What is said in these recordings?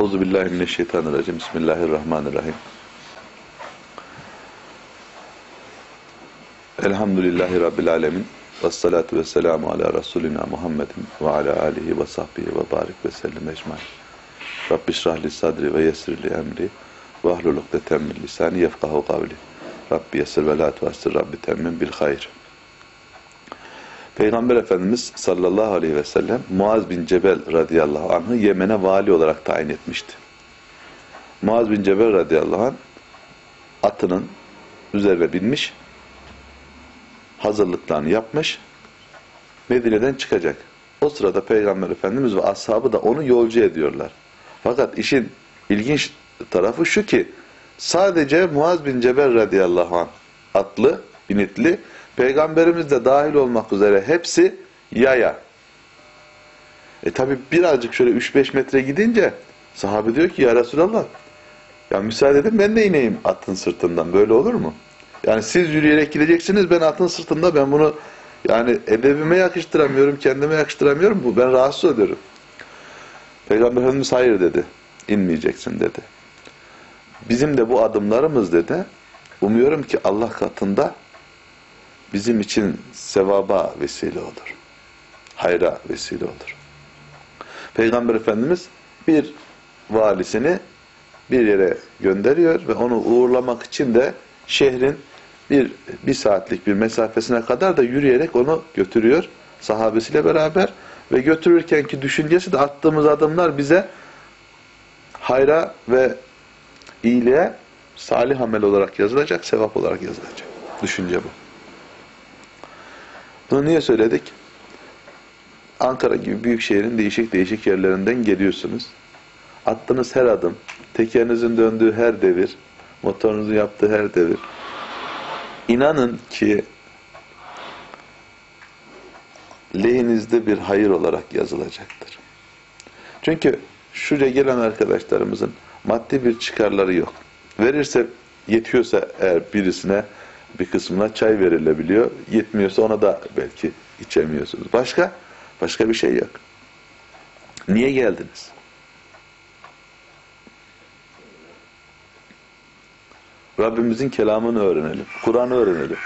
Euzu billahi mineşşeytanirracim. Bismillahirrahmanirrahim. Elhamdülillahi rabbil alamin. Ves vesselamu ala rasulina Muhammedin ve ala alihi ve sahbihi ve barik ve sellim ecmaîn. Rabbi şrah li sadri ve yessir li emri ve ahlul ukdeten min lisani yefkahu kavli. Rabbi yessir ve la tuassir Rabbi temmin bil hayr. Peygamber Efendimiz sallallahu aleyhi ve sellem Muaz bin Cebel radıyallahu anh'ı Yemen'e vali olarak tayin etmişti. Muaz bin Cebel radıyallahu anh atının üzerine binmiş, hazırlıklarını yapmış, Medine'den çıkacak. O sırada Peygamber Efendimiz ve ashabı da onu yolcu ediyorlar. Fakat işin ilginç tarafı şu ki, sadece Muaz bin Cebel radıyallahu anh atlı, binitli, Peygamberimiz de dahil olmak üzere hepsi yaya. E tabi birazcık şöyle 3-5 metre gidince sahabe diyor ki ya Resulallah ya müsaade edin ben de ineyim atın sırtından. Böyle olur mu? Yani siz yürüyerek gideceksiniz ben atın sırtında ben bunu yani edebime yakıştıramıyorum, kendime yakıştıramıyorum. Bu ben rahatsız oluyorum. Peygamber Efendimiz hayır dedi. İnmeyeceksin dedi. Bizim de bu adımlarımız dedi. Umuyorum ki Allah katında bizim için sevaba vesile olur. Hayra vesile olur. Peygamber Efendimiz bir valisini bir yere gönderiyor ve onu uğurlamak için de şehrin bir, bir saatlik bir mesafesine kadar da yürüyerek onu götürüyor sahabesiyle beraber ve götürürkenki düşüncesi de attığımız adımlar bize hayra ve iyiliğe salih amel olarak yazılacak, sevap olarak yazılacak. Düşünce bu. Bunu niye söyledik? Ankara gibi büyük şehrin değişik değişik yerlerinden geliyorsunuz. Attığınız her adım, tekerinizin döndüğü her devir, motorunuzun yaptığı her devir. İnanın ki lehinizde bir hayır olarak yazılacaktır. Çünkü şuraya gelen arkadaşlarımızın maddi bir çıkarları yok. Verirse, yetiyorsa eğer birisine bir kısmına çay verilebiliyor. Yetmiyorsa ona da belki içemiyorsunuz. Başka? Başka bir şey yok. Niye geldiniz? Rabbimizin kelamını öğrenelim. Kur'an'ı öğrenelim.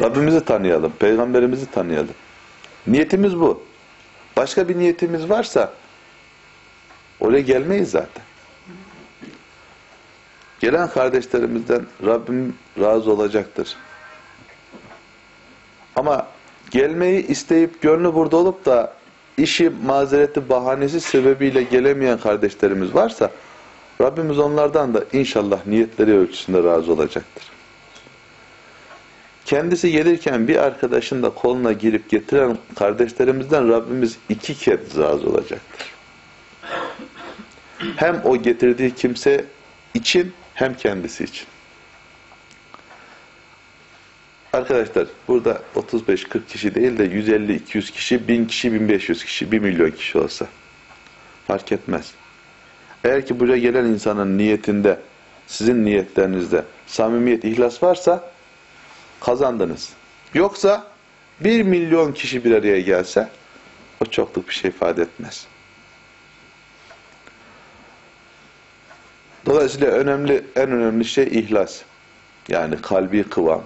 Rabbimizi tanıyalım. Peygamberimizi tanıyalım. Niyetimiz bu. Başka bir niyetimiz varsa oraya gelmeyiz zaten. Gelen kardeşlerimizden Rabbim razı olacaktır. Ama gelmeyi isteyip gönlü burada olup da işi mazereti bahanesi sebebiyle gelemeyen kardeşlerimiz varsa Rabbimiz onlardan da inşallah niyetleri ölçüsünde razı olacaktır. Kendisi gelirken bir arkadaşın da koluna girip getiren kardeşlerimizden Rabbimiz iki kez razı olacaktır. Hem o getirdiği kimse için hem kendisi için. Arkadaşlar burada 35-40 kişi değil de 150-200 kişi, 1000 kişi, 1500 kişi, 1 milyon kişi olsa fark etmez. Eğer ki buraya gelen insanın niyetinde, sizin niyetlerinizde samimiyet, ihlas varsa kazandınız. Yoksa 1 milyon kişi bir araya gelse o çokluk bir şey ifade etmez. Dolayısıyla önemli, en önemli şey ihlas. Yani kalbi kıvam.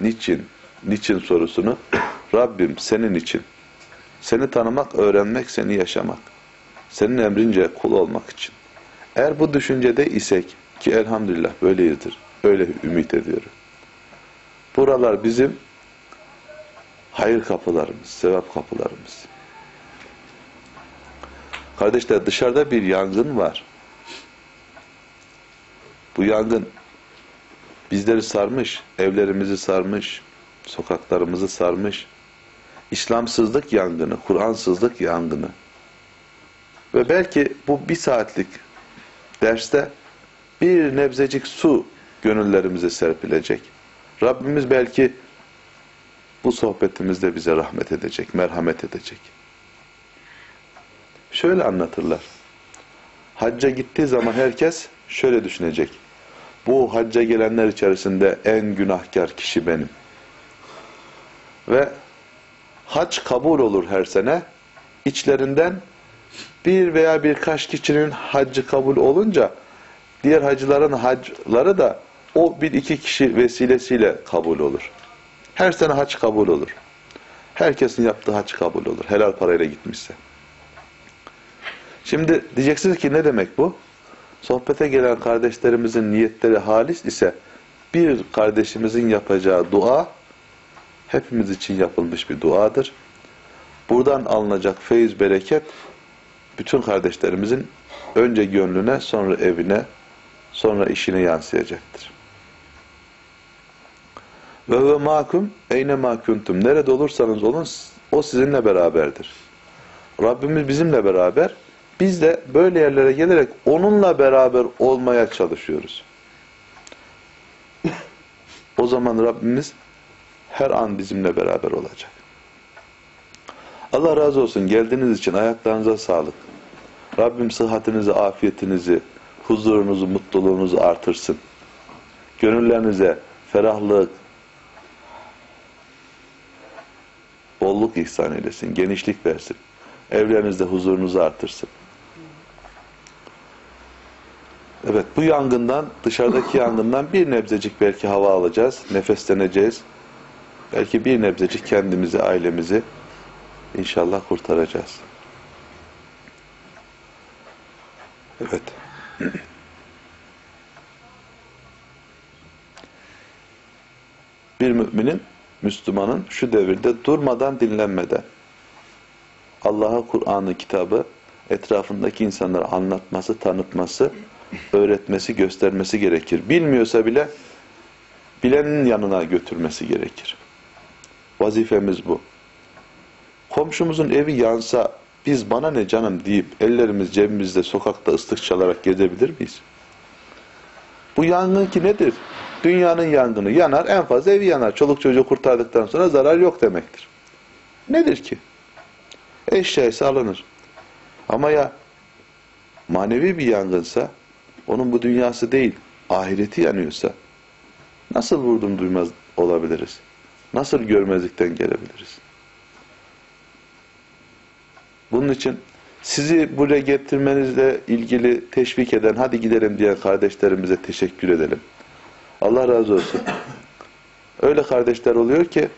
Niçin? Niçin sorusunu Rabbim senin için. Seni tanımak, öğrenmek, seni yaşamak. Senin emrince kul olmak için. Eğer bu düşüncede isek ki elhamdülillah böyleyizdir. Öyle ümit ediyorum. Buralar bizim hayır kapılarımız, sevap kapılarımız. Kardeşler dışarıda bir yangın var. Bu yangın bizleri sarmış, evlerimizi sarmış, sokaklarımızı sarmış. İslamsızlık yangını, Kur'ansızlık yangını. Ve belki bu bir saatlik derste bir nebzecik su gönüllerimize serpilecek. Rabbimiz belki bu sohbetimizde bize rahmet edecek, merhamet edecek. Şöyle anlatırlar. Hacca gittiği zaman herkes şöyle düşünecek. Bu hacca gelenler içerisinde en günahkar kişi benim. Ve hac kabul olur her sene. içlerinden bir veya birkaç kişinin haccı kabul olunca diğer hacıların hacları da o bir iki kişi vesilesiyle kabul olur. Her sene hac kabul olur. Herkesin yaptığı hac kabul olur. Helal parayla gitmişse. Şimdi diyeceksiniz ki ne demek bu? Sohbete gelen kardeşlerimizin niyetleri halis ise bir kardeşimizin yapacağı dua hepimiz için yapılmış bir duadır. Buradan alınacak feyiz, bereket bütün kardeşlerimizin önce gönlüne, sonra evine, sonra işine yansıyacaktır. Ve ve makum eyne makuntum. Nerede olursanız olun o sizinle beraberdir. Rabbimiz bizimle beraber. Biz de böyle yerlere gelerek onunla beraber olmaya çalışıyoruz. O zaman Rabbimiz her an bizimle beraber olacak. Allah razı olsun. Geldiğiniz için ayaklarınıza sağlık. Rabbim sıhhatinizi, afiyetinizi, huzurunuzu, mutluluğunuzu artırsın. Gönüllerinize ferahlık, bolluk ihsan eylesin, genişlik versin. Evlerinizde huzurunuzu artırsın. Evet, bu yangından, dışarıdaki yangından bir nebzecik belki hava alacağız, nefesleneceğiz. Belki bir nebzecik kendimizi, ailemizi inşallah kurtaracağız. Evet. Bir müminin, Müslümanın şu devirde durmadan dinlenmeden Allah'a Kur'an'ı kitabı etrafındaki insanlara anlatması, tanıtması, öğretmesi, göstermesi gerekir. Bilmiyorsa bile bilenin yanına götürmesi gerekir. Vazifemiz bu. Komşumuzun evi yansa biz bana ne canım deyip ellerimiz cebimizde sokakta ıslık çalarak gezebilir miyiz? Bu yangın ki nedir? Dünyanın yangını yanar, en fazla evi yanar. Çoluk çocuğu kurtardıktan sonra zarar yok demektir. Nedir ki? Eşyaysa alınır. Ama ya manevi bir yangınsa, onun bu dünyası değil, ahireti yanıyorsa, nasıl vurdum duymaz olabiliriz? Nasıl görmezlikten gelebiliriz? Bunun için sizi buraya getirmenizle ilgili teşvik eden, hadi gidelim diyen kardeşlerimize teşekkür edelim. Allah razı olsun. Öyle kardeşler oluyor ki,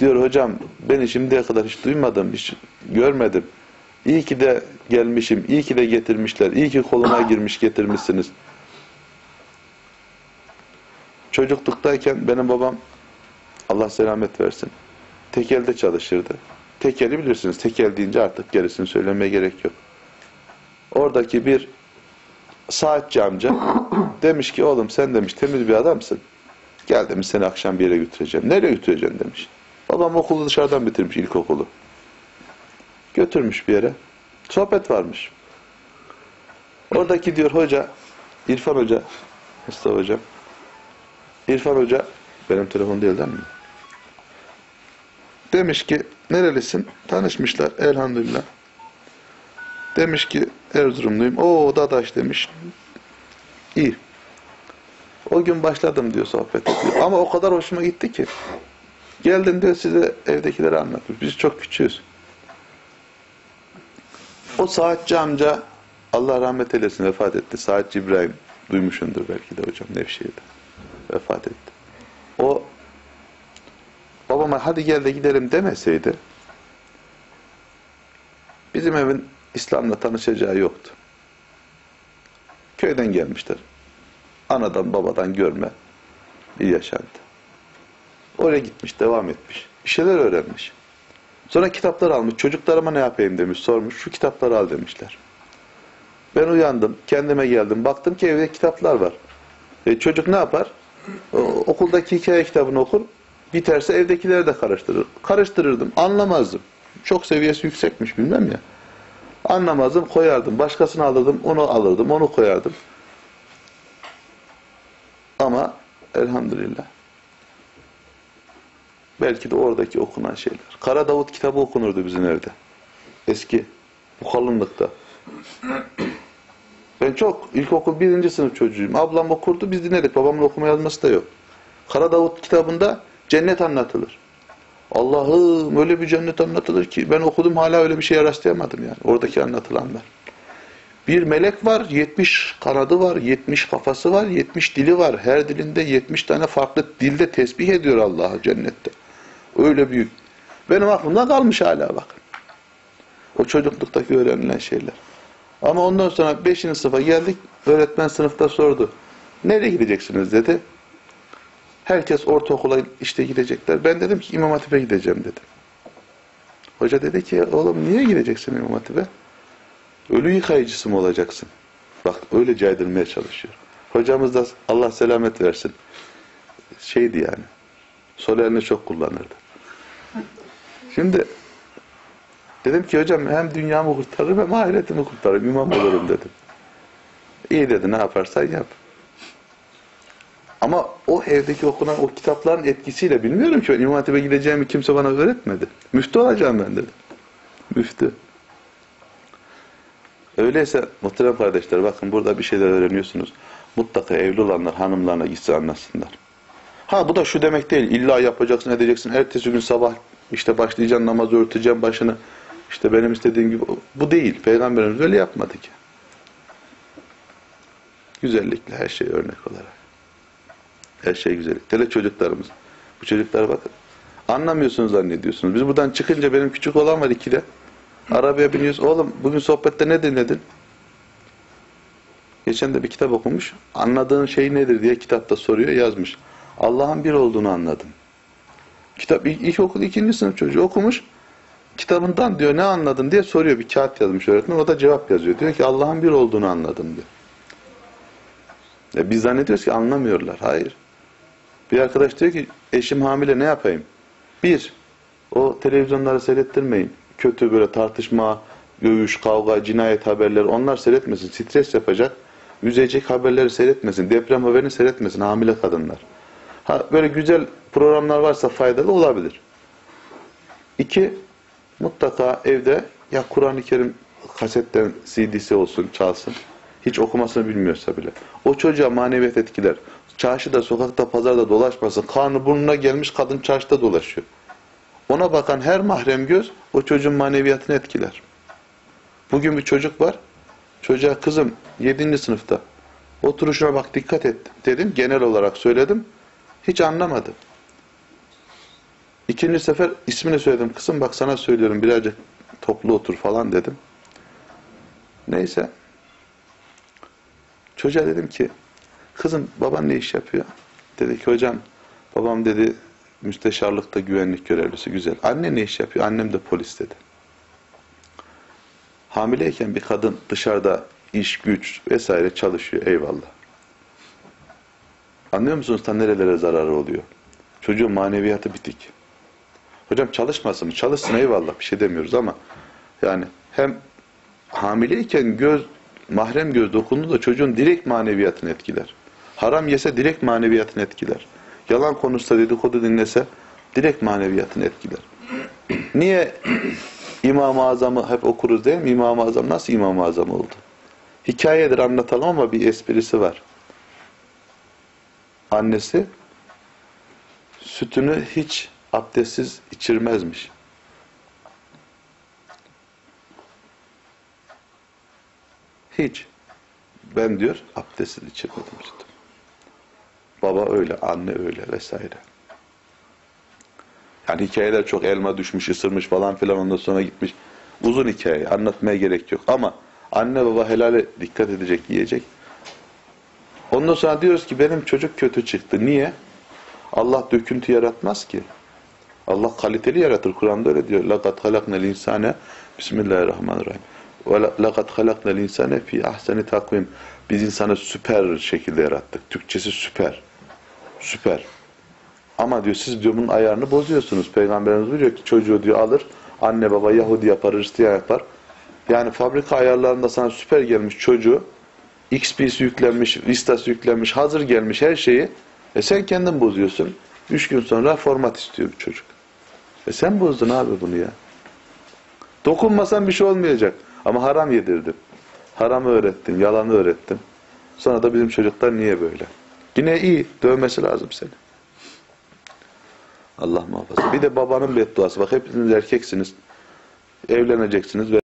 diyor hocam beni şimdiye kadar hiç duymadım, hiç görmedim. İyi ki de gelmişim, iyi ki de getirmişler, iyi ki koluma girmiş getirmişsiniz. Çocukluktayken benim babam, Allah selamet versin, tekelde çalışırdı. Tekeli bilirsiniz. Tekel deyince artık gerisini söylemeye gerek yok. Oradaki bir saatçi amca demiş ki oğlum sen demiş temiz bir adamsın. Gel demiş seni akşam bir yere götüreceğim. Nereye götüreceğim demiş. Babam okulu dışarıdan bitirmiş ilkokulu. Götürmüş bir yere. Sohbet varmış. Oradaki diyor hoca, İrfan Hoca, Mustafa Hocam. İrfan Hoca, benim telefon değil değil mi? Demiş ki nerelisin? Tanışmışlar elhamdülillah. Demiş ki Erzurumluyum. O Dadaş demiş. İyi. O gün başladım diyor sohbet ediyor. Ama o kadar hoşuma gitti ki. Geldim diyor size evdekileri anlatıyor. Biz çok küçüğüz. O saatçi amca Allah rahmet eylesin vefat etti. Saatçi İbrahim duymuşundur belki de hocam Nevşehir'de. Vefat etti. O babama hadi gel de gidelim demeseydi bizim evin İslam'la tanışacağı yoktu. Köyden gelmişler. Anadan babadan görme bir yaşantı. Oraya gitmiş, devam etmiş. Bir şeyler öğrenmiş. Sonra kitaplar almış. Çocuklarıma ne yapayım demiş, sormuş. Şu kitapları al demişler. Ben uyandım, kendime geldim. Baktım ki evde kitaplar var. E, çocuk ne yapar? O, okuldaki hikaye kitabını okur. Biterse evdekileri de karıştırır. Karıştırırdım, anlamazdım. Çok seviyesi yüksekmiş bilmem ya. Anlamazdım, koyardım. Başkasını alırdım, onu alırdım, onu koyardım. Ama elhamdülillah belki de oradaki okunan şeyler. Kara Davut kitabı okunurdu bizim evde. Eski. Bu kalınlıkta. Ben çok ilkokul birinci sınıf çocuğuyum. Ablam okurdu, biz dinledik. Babamın okuma yazması da yok. Kara Davut kitabında cennet anlatılır. Allah'ım öyle bir cennet anlatılır ki ben okudum hala öyle bir şeye rastlayamadım yani. Oradaki anlatılanlar. Bir melek var, 70 kanadı var, 70 kafası var, 70 dili var. Her dilinde 70 tane farklı dilde tesbih ediyor Allah'ı cennette. Öyle büyük. Benim aklımda kalmış hala bak. O çocukluktaki öğrenilen şeyler. Ama ondan sonra 5. sınıfa geldik. Öğretmen sınıfta sordu. Nereye gideceksiniz dedi. Herkes ortaokula işte gidecekler. Ben dedim ki İmam Hatip'e gideceğim dedim. Hoca dedi ki oğlum niye gideceksin İmam Hatip'e? Ölü yıkayıcısı mı olacaksın? Bak öyle caydırmaya çalışıyor. Hocamız da Allah selamet versin. Şeydi yani. Sol elini çok kullanırdı. Şimdi dedim ki hocam hem dünyamı kurtarırım hem ahiretimi kurtarırım. İmam olurum dedim. İyi dedi ne yaparsan yap. Ama o evdeki okunan o kitapların etkisiyle bilmiyorum ki ben İmam Hatip'e gideceğimi kimse bana öğretmedi. Müftü olacağım ben dedim. Müftü. Öyleyse muhterem kardeşler bakın burada bir şeyler öğreniyorsunuz. Mutlaka evli olanlar hanımlarına gitse anlasınlar. Ha bu da şu demek değil. İlla yapacaksın edeceksin. Ertesi gün sabah işte başlayacaksın namazı örteceğim başını. İşte benim istediğim gibi. Bu değil. Peygamberimiz öyle yapmadı ki. Güzellikle her şey örnek olarak. Her şey güzellik. Hele çocuklarımız. Bu çocuklar bakın. Anlamıyorsunuz zannediyorsunuz. Biz buradan çıkınca benim küçük olan var ikide. Arabaya biniyoruz. Oğlum bugün sohbette ne dinledin? Geçen de bir kitap okumuş. Anladığın şey nedir diye kitapta soruyor yazmış. Allah'ın bir olduğunu anladım. Kitap ilk, ilkokul ikinci sınıf çocuğu okumuş. Kitabından diyor ne anladın diye soruyor. Bir kağıt yazmış öğretmen. O da cevap yazıyor. Diyor ki Allah'ın bir olduğunu anladım diyor. E biz zannediyoruz ki anlamıyorlar. Hayır. Bir arkadaş diyor ki eşim hamile ne yapayım? Bir, o televizyonları seyrettirmeyin. Kötü böyle tartışma, dövüş, kavga, cinayet haberleri onlar seyretmesin. Stres yapacak. Üzecek haberleri seyretmesin. Deprem haberini seyretmesin hamile kadınlar. Ha, böyle güzel programlar varsa faydalı olabilir. İki, mutlaka evde ya Kur'an-ı Kerim kasetten CD'si olsun, çalsın. Hiç okumasını bilmiyorsa bile. O çocuğa maneviyat etkiler. Çarşıda, sokakta, pazarda dolaşmasın. Karnı burnuna gelmiş kadın çarşıda dolaşıyor. Ona bakan her mahrem göz o çocuğun maneviyatını etkiler. Bugün bir çocuk var. Çocuğa kızım 7. sınıfta. Oturuşuna bak dikkat et dedim. Genel olarak söyledim. Hiç anlamadı. İkinci sefer ismini söyledim. Kızım bak sana söylüyorum birazcık toplu otur falan dedim. Neyse. Çocuğa dedim ki kızım baban ne iş yapıyor? Dedi ki hocam babam dedi müsteşarlıkta güvenlik görevlisi güzel. Anne ne iş yapıyor? Annem de polis dedi. Hamileyken bir kadın dışarıda iş, güç vesaire çalışıyor. Eyvallah. Anlıyor musunuz ta nerelere zararı oluyor? Çocuğun maneviyatı bitik. Hocam çalışmasın mı? Çalışsın eyvallah bir şey demiyoruz ama yani hem hamileyken göz mahrem göz dokundu da çocuğun direkt maneviyatını etkiler. Haram yese direkt maneviyatını etkiler. Yalan konuşsa dedikodu dinlese direkt maneviyatını etkiler. Niye İmam-ı Azam'ı hep okuruz değil mi? İmam-ı Azam nasıl İmam-ı Azam oldu? Hikayedir anlatalım ama bir esprisi var. Annesi sütünü hiç abdestsiz içirmezmiş. Hiç. Ben diyor abdestsiz içirmedim sütü. Baba öyle, anne öyle vesaire. Yani hikayeler çok elma düşmüş, ısırmış falan filan ondan sonra gitmiş. Uzun hikaye, anlatmaya gerek yok. Ama anne baba helale dikkat edecek, yiyecek. Ondan sonra diyoruz ki benim çocuk kötü çıktı. Niye? Allah döküntü yaratmaz ki. Allah kaliteli yaratır. Kur'an'da öyle diyor. لَقَدْ خَلَقْنَا الْاِنْسَانَ Bismillahirrahmanirrahim. وَلَقَدْ خَلَقْنَا الْاِنْسَانَ فِي ahseni takvim. Biz insanı süper şekilde yarattık. Türkçesi süper. Süper. Ama diyor siz diyor bunun ayarını bozuyorsunuz. Peygamberimiz diyor ki çocuğu diyor alır. Anne baba Yahudi yapar, Hristiyan yapar. Yani fabrika ayarlarında sana süper gelmiş çocuğu XP'si yüklenmiş, Vista'sı yüklenmiş, hazır gelmiş her şeyi. E sen kendin bozuyorsun. Üç gün sonra format istiyor bir çocuk. E sen bozdun abi bunu ya. Dokunmasan bir şey olmayacak. Ama haram yedirdin. Haramı öğrettin, yalanı öğrettin. Sonra da bizim çocuklar niye böyle? Yine iyi, dövmesi lazım seni. Allah muhafaza. Bir de babanın bedduası. Bak hepiniz erkeksiniz. Evleneceksiniz ve